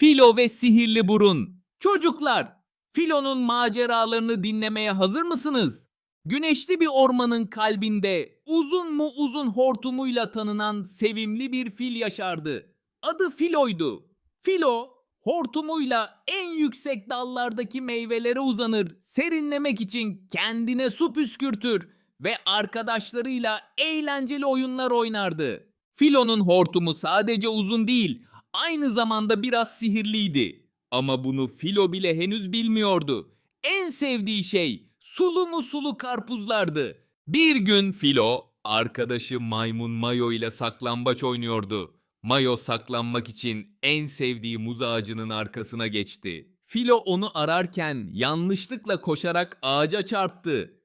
Filo ve Sihirli Burun. Çocuklar, Filo'nun maceralarını dinlemeye hazır mısınız? Güneşli bir ormanın kalbinde uzun mu uzun hortumuyla tanınan sevimli bir fil yaşardı. Adı Filo'ydu. Filo, hortumuyla en yüksek dallardaki meyvelere uzanır, serinlemek için kendine su püskürtür ve arkadaşlarıyla eğlenceli oyunlar oynardı. Filo'nun hortumu sadece uzun değil, aynı zamanda biraz sihirliydi. Ama bunu Filo bile henüz bilmiyordu. En sevdiği şey sulu mu sulu karpuzlardı. Bir gün Filo, arkadaşı maymun Mayo ile saklambaç oynuyordu. Mayo saklanmak için en sevdiği muz ağacının arkasına geçti. Filo onu ararken yanlışlıkla koşarak ağaca çarptı.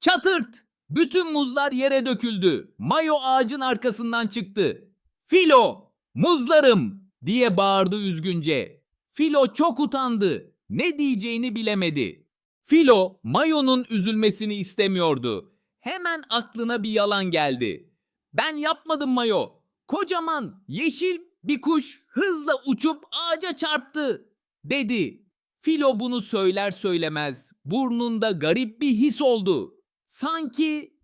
Çatırt! Bütün muzlar yere döküldü. Mayo ağacın arkasından çıktı. Filo! Muzlarım! diye bağırdı üzgünce. Filo çok utandı. Ne diyeceğini bilemedi. Filo, Mayo'nun üzülmesini istemiyordu. Hemen aklına bir yalan geldi. Ben yapmadım Mayo. Kocaman, yeşil bir kuş hızla uçup ağaca çarptı, dedi. Filo bunu söyler söylemez burnunda garip bir his oldu. Sanki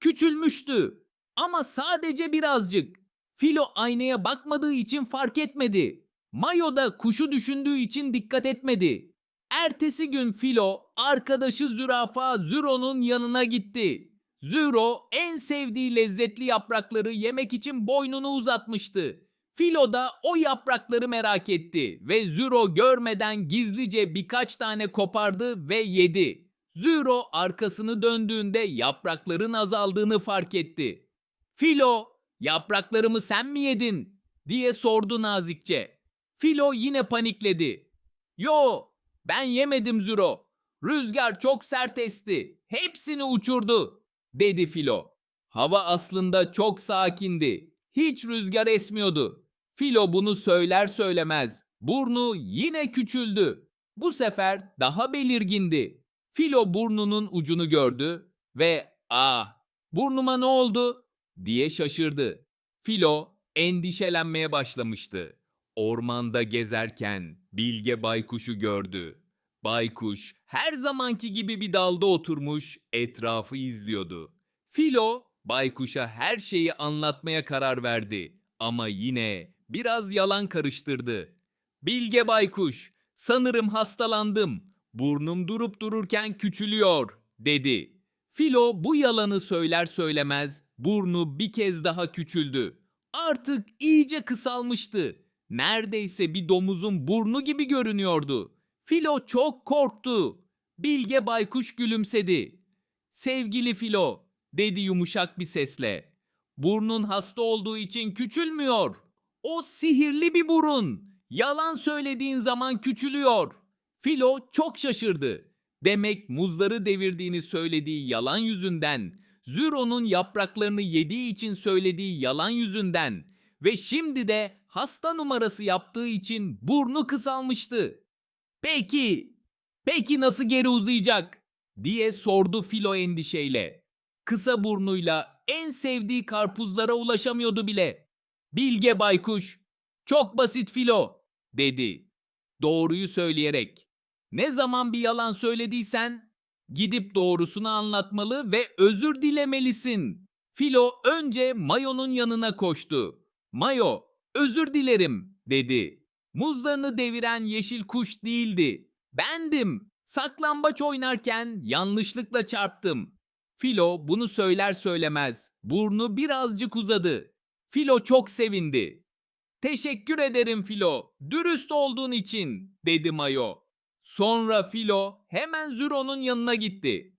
küçülmüştü ama sadece birazcık. Filo aynaya bakmadığı için fark etmedi. Mayo da kuşu düşündüğü için dikkat etmedi. Ertesi gün Filo arkadaşı zürafa Züro'nun yanına gitti. Züro en sevdiği lezzetli yaprakları yemek için boynunu uzatmıştı. Filo da o yaprakları merak etti ve Züro görmeden gizlice birkaç tane kopardı ve yedi. Züro arkasını döndüğünde yaprakların azaldığını fark etti. Filo, yapraklarımı sen mi yedin? diye sordu nazikçe. Filo yine panikledi. Yo, ben yemedim Züro. Rüzgar çok sert esti. Hepsini uçurdu, dedi Filo. Hava aslında çok sakindi. Hiç rüzgar esmiyordu. Filo bunu söyler söylemez burnu yine küçüldü. Bu sefer daha belirgindi. Filo burnunun ucunu gördü ve "Ah, burnuma ne oldu?" Diye şaşırdı. Filo endişelenmeye başlamıştı. Ormanda gezerken Bilge Baykuş'u gördü. Baykuş her zamanki gibi bir dalda oturmuş etrafı izliyordu. Filo Baykuş'a her şeyi anlatmaya karar verdi ama yine biraz yalan karıştırdı. Bilge Baykuş, sanırım hastalandım. Burnum durup dururken küçülüyor, dedi. Filo bu yalanı söyler söylemez burnu bir kez daha küçüldü. Artık iyice kısalmıştı. Neredeyse bir domuzun burnu gibi görünüyordu. Filo çok korktu. Bilge Baykuş gülümsedi. Sevgili Filo, dedi yumuşak bir sesle. Burnun hasta olduğu için küçülmüyor. O sihirli bir burun. Yalan söylediğin zaman küçülüyor. Filo çok şaşırdı. Demek muzları devirdiğini söylediği yalan yüzünden, Züro'nun yapraklarını yediği için söylediği yalan yüzünden ve şimdi de hasta numarası yaptığı için burnu kısalmıştı. Peki, peki nasıl geri uzayacak? diye sordu Filo endişeyle. Kısa burnuyla en sevdiği karpuzlara ulaşamıyordu bile. Bilge Baykuş, çok basit Filo, dedi. Doğruyu söyleyerek. Ne zaman bir yalan söylediysen gidip doğrusunu anlatmalı ve özür dilemelisin. Filo önce Mayo'nun yanına koştu. Mayo, özür dilerim, dedi. Muzlarını deviren yeşil kuş değildi. Bendim. Saklambaç oynarken yanlışlıkla çarptım. Filo bunu söyler söylemez burnu birazcık uzadı. Filo çok sevindi. Teşekkür ederim Filo, dürüst olduğun için, dedi Mayo. Sonra Filo hemen Züro'nun yanına gitti.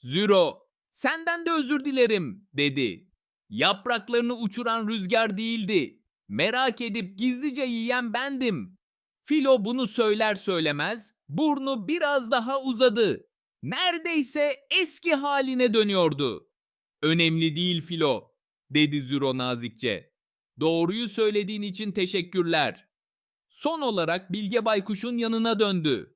Züro, senden de özür dilerim, dedi. Yapraklarını uçuran rüzgar değildi. Merak edip gizlice yiyen bendim. Filo bunu söyler söylemez burnu biraz daha uzadı. Neredeyse eski haline dönüyordu. Önemli değil Filo, dedi Züro nazikçe. Doğruyu söylediğin için teşekkürler. Son olarak Bilge Baykuş'un yanına döndü.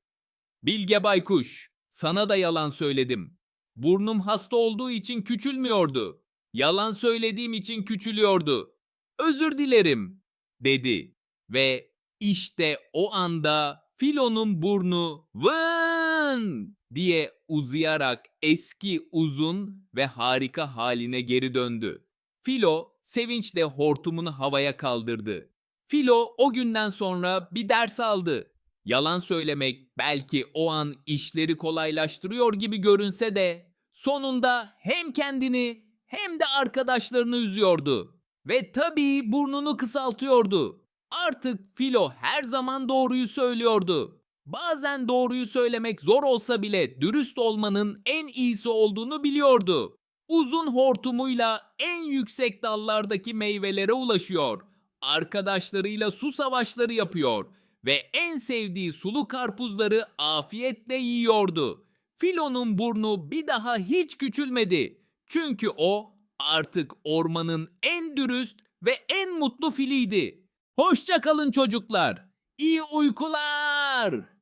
Bilge Baykuş, sana da yalan söyledim. Burnum hasta olduğu için küçülmüyordu. Yalan söylediğim için küçülüyordu. Özür dilerim, dedi ve İşte o anda Filo'nun burnu vın diye uzayarak eski uzun ve harika haline geri döndü. Filo sevinçle hortumunu havaya kaldırdı. Filo o günden sonra bir ders aldı. Yalan söylemek belki o an işleri kolaylaştırıyor gibi görünse de sonunda hem kendini hem de arkadaşlarını üzüyordu. Ve tabii burnunu kısaltıyordu. Artık Filo her zaman doğruyu söylüyordu. Bazen doğruyu söylemek zor olsa bile dürüst olmanın en iyisi olduğunu biliyordu. Uzun hortumuyla en yüksek dallardaki meyvelere ulaşıyor. Arkadaşlarıyla su savaşları yapıyor ve en sevdiği sulu karpuzları afiyetle yiyordu. Filo'nun burnu bir daha hiç küçülmedi. Çünkü o artık ormanın en dürüst ve en mutlu filiydi. Hoşça kalın çocuklar. İyi uykular.